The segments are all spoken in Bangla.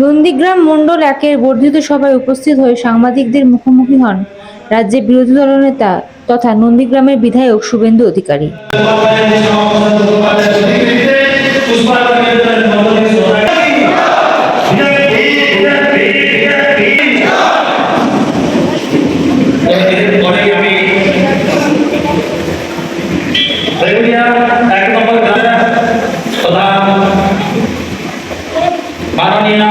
নন্দীগ্রাম মণ্ডল একের বর্ধিত সভায় উপস্থিত হয়ে সাংবাদিকদের মুখোমুখি হন রাজ্যে বিরোধী দলনেতা তথা নন্দীগ্রামের বিধায়ক শুভেন্দু অধিকারী। মাননীয়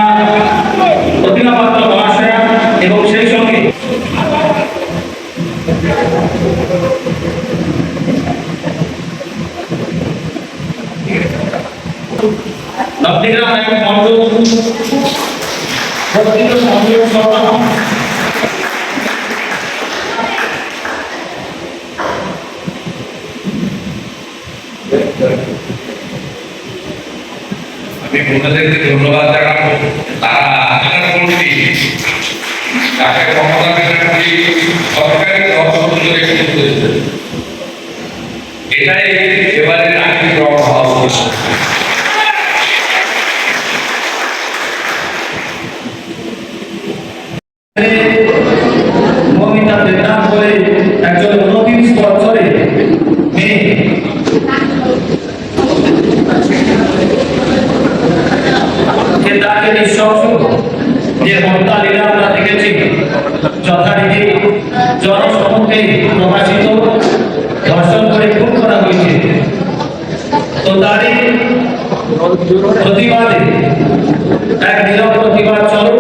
প্রতিমা পাত্র মহাশয়া এবং সেই সঙ্গে নবদ্বীপগ্রাম এক মণ্ডল প্রত্যেক সংযোগ সভা। আমি ধন্যবাদ জানাব। তারা আলোচনা করছি তাকে ক্ষমতা দেখাচ্ছি সরকারি দর্শন রেখে এটাই এবারে নাকি গ্রহণ হওয়া উচিত। মমিতা দেবনাথ বলে একজন উনত্রিশ বছরে মেয়ে যে তাকে নিঃশংস যে হত্যা লীলা আমরা দেখেছি যথারীতি জনসমক্ষে প্রকাশিত ধর্ষণ করে খুন করা হয়েছে। তো তারই প্রতিবাদে এক নীরব প্রতিবাদ চলো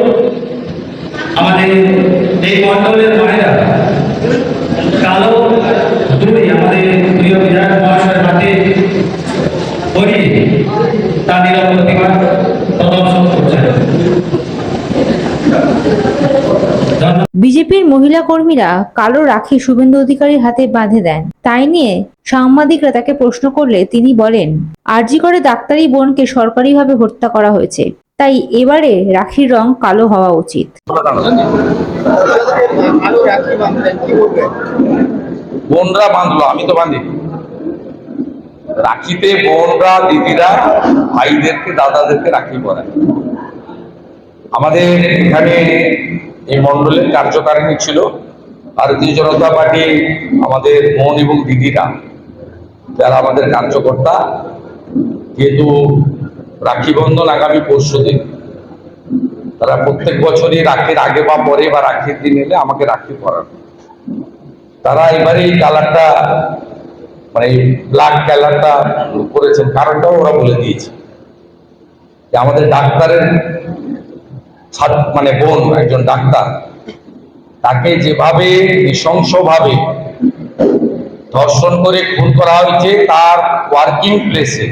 আমাদের এই মণ্ডলের মায়েরা কালো দুই আমাদের প্রিয় বিধায়ক মহাশয়ের হাতে পরিয়ে তার নীরব প্রতিবাদ প্রদর্শন করছেন ধন্যবাদ বিজেপির মহিলা কর্মীরা কালো রাখি শুভেন্দু অধিকারীর হাতে বাঁধে দেন। তাই নিয়ে সাংবাদিকরা তাকে প্রশ্ন করলে তিনি বলেন, আরজি করে ডাক্তারি বোনকে সরকারিভাবে হত্যা করা হয়েছে। তাই এবারে রাখির রং কালো হওয়া উচিত। বোনরা বাঁধলো, আমি তো বাঁধি রাখিতে বোনরা, দিদিরা, ভাইদেরকে, দাদাদেরকে রাখি আমাদের এখানে এই মণ্ডলের কার্যকারিণী ছিল ভারতীয় জনতা পার্টি, আমাদের মন এবং দিদিরা। যারা আমাদের কার্যকর্তা, যেহেতু রাখি বন্ধন আগামী পরশু দিন। তারা প্রত্যেক বছরই রাখির আগে বা পরে বা রাখির দিন এলে আমাকে রাখি পরান। তারা এবারে এই কালারটা মানে ব্ল্যাক কালারটা করেছেন। কারণটাও ওরা বলে দিয়েছে। যে আমাদের ডাক্তারের মানে বোন, একজন ডাক্তার। তাকে যেভাবে নৃশংসভাবে ধর্ষণ করে খুন করা হয়েছে, তার ওয়ার্কিং প্লেসে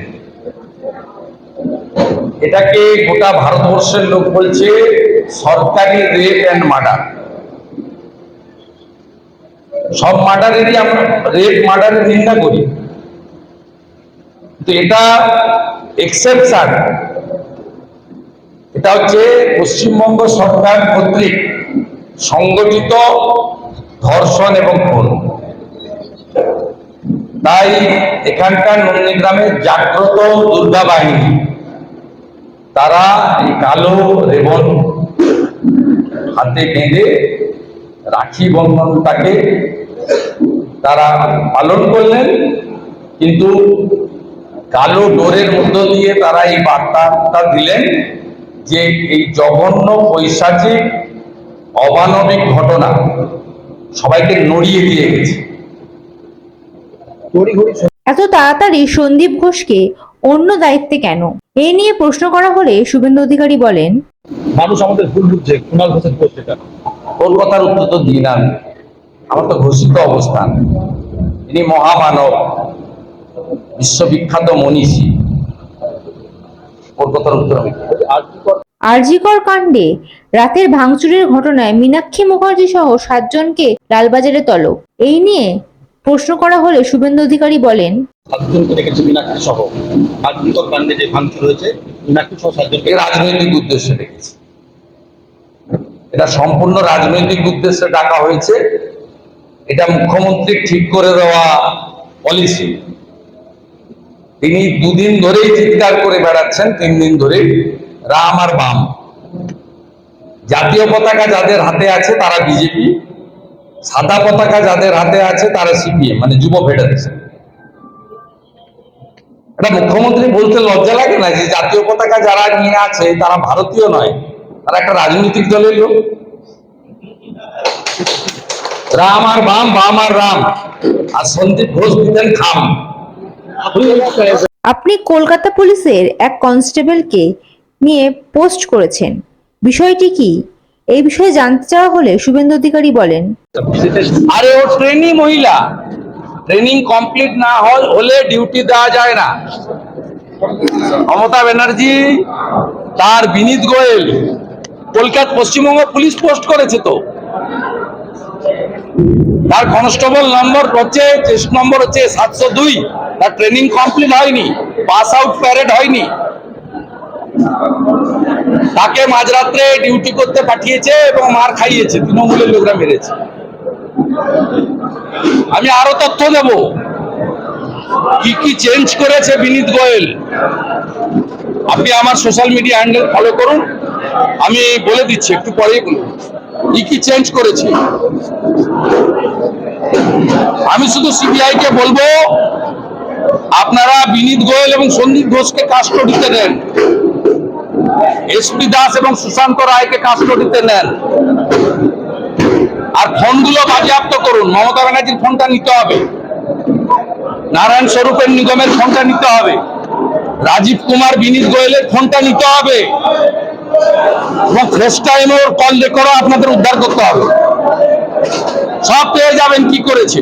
এটাকে গোটা ভারতবর্ষের লোক বলছে সরকারি রেপ অ্যান্ড মার্ডার সব মার্ডারেরই আমরা রেপ মার্ডারের নিন্দা করি। কিন্তু এটা এক্সেপশন এটা হচ্ছে পশ্চিমবঙ্গ সরকার কর্তৃক সংগঠিত ধর্ষণ এবং খুন। তাই এখানকার নন্দীগ্রামের জাগ্রত দুর্গা বাহিনী তারা এই কালো রেবন হাতে বেঁধে রাখি বন্ধনটাকে তারা পালন করলেন, কিন্তু কালো ডোরের মধ্য দিয়ে তারা এই বার্তাটা দিলেন যে এই জঘন্য পৈশাচিক অমানবিক ঘটনা সবাইকে নড়িয়ে দিয়ে গেছে। এত তাড়াতাড়ি সন্দীপ ঘোষকে অন্য দায়িত্বে কেন? এই নিয়ে প্রশ্ন করা হলে শুভেন্দু অধিকারী বলেন মানুষ আমাদের ভুল বুঝছে কুণাল ঘোষের পোস্ট এটা ওর কথার উত্তর তো দিই না আমি। আমার তো ঘোষিত অবস্থান। তিনি মহামানব বিশ্ববিখ্যাত মনীষী। ওর কথার উত্তর আমি আর কি আরজিকর কাণ্ডে রাতের ভাঙচুরের ঘটনায় মীনাক্ষী মুখার্জি সহ সাতজনকে লালবাজারে তলব। এই নিয়ে প্রশ্ন করা হলে শুভেন্দু অধিকারী বলেন সাতজনকে রেখেছে মীনাক্ষী সহ। আজীবন কাণ্ডে যে ভাঙচুর হয়েছে মীনাক্ষী সহ সাতজনকে রাজনৈতিক উদ্দেশ্যে ডেকেছে। এটা সম্পূর্ণ রাজনৈতিক উদ্দেশ্যে ডাকা হয়েছে। এটা মুখ্যমন্ত্রী ঠিক করে দেওয়া পলিসি তিনি দুদিন ধরেই চিৎকার করে বেড়াচ্ছেন তিন দিন ধরে রাম আর বাম। জাতীয় পতাকা যাদের হাতে আছে, তারা বিজেপি সাদা পতাকা যাদের হাতে আছে, তারা সিপিএম মানে যুব ফেডারেশন। এটা মুখ্যমন্ত্রী বলতে লজ্জা লাগে না যে জাতীয় পতাকা যারা নিয়ে আছে, তারা ভারতীয় নয়, তারা একটা রাজনৈতিক দলের লোক। রাম আর বাম বাম আর রাম। আর সন্দীপ ঘোষ দিতেন খাম। আপনি কলকাতা পুলিশের এক কনস্টেবলকে নিয়ে পোস্ট করেছেন। বিষয়টি কি? এই বিষয়ে জানতে চাওয়া হলে শুভেন্দু অধিকারী বলেন। আরে ও ট্রেনিং মহিলা। ট্রেনিং কমপ্লিট না হলে ডিউটি দেওয়া যায় না। মমতা ব্যানার্জি, তার বিনীত গোয়েল, কলকাতা পশ্চিমবঙ্গ পুলিশ পোস্ট করেছে তো। তার কনস্টেবল নম্বর হচ্ছে নম্বর হচ্ছে সাতশো দুই। তার ট্রেনিং কমপ্লিট হয়নি পাস আউট প্যারেড হয়নি। তাকে মাঝরাত্রে ডিউটি করতে পাঠিয়েছে এবং মার খাইয়েছে, তৃণমূলের লোকরা মেরেছে। আমি আরও তথ্য দেব। কি কি চেঞ্জ করেছে বিনীত গোয়েল? আপনি আমার সোশ্যাল মিডিয়া হ্যান্ডেল ফলো করুন। আমি বলে দিচ্ছি, একটু পরেই বলুন কি কি চেঞ্জ করেছে? আমি শুধু সিবিআই কে বলব, আপনারা বিনীত গোয়েল এবং সন্দীপ ঘোষকে কাস্টডিতে নেন এসপি দাস এবং সুশান্ত রায়কে কাস্টডিতে নেন। আর ফোনগুলো বাজেয়াপ্ত করুন, মমতা ব্যানার্জির ফোনটা নিতে হবে। নারায়ণ স্বরূপের নিগমের ফোনটা নিতে হবে। রাজীব কুমার, বিনীত গোয়েলের ফোনটা নিতে হবে। এবং ফেস টাইম ওর কল রেকর্ডও আপনাদের উদ্ধার করতে হবে। সব পেয়ে যাবেন কি করেছে?